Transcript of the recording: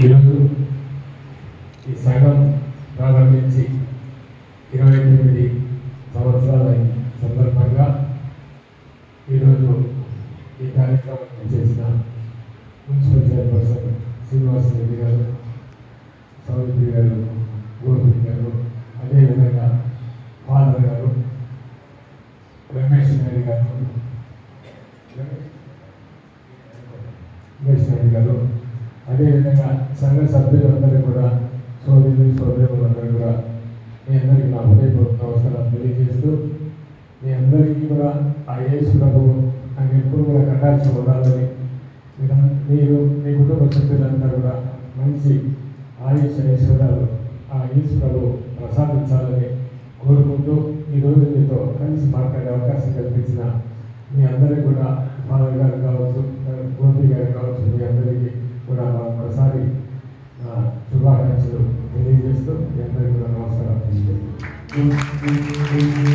ఈరోజు ఈ సంఘం ప్రారంభించి ఇరవై తొమ్మిది సంవత్సరాల సందర్భంగా ఈరోజు ఈ కార్యక్రమం చేసిన మున్సిపల్ చైర్పర్సన్ శ్రీనివాస్ రెడ్డి గారు సౌమిత్రి గారు గోపి గారు అదేవిధంగా ఫాదర్ గారు రమేష్ నాయుడు గారు రమేష్ నాయుడు గారు అదేవిధంగా సంఘ సభ్యులందరూ కూడా సోదరులు సోదరులందరూ కూడా మీ అందరికీ నా హృదయపూర్వక నమస్కారం తెలియజేస్తూ మీ అందరికీ కూడా ఆ యేసు ప్రభు నాకు ఎప్పుడు కూడా కట్టాల్సి ఉండాలని మీరు- మీరు మీ కుటుంబ సభ్యులంతా కూడా మంచి ఆయుష్ ఐశ్వర్యాలు ఆ యేసు ప్రభు ప్రసాదించాలని కోరుకుంటూ ఈరోజు మీతో కలిసి మాట్లాడే అవకాశం కల్పించిన మీ అందరికీ కూడా ఫాదర్ గారు కావచ్చు గోపి గారు కావచ్చు మీ అందరికీ Thank you.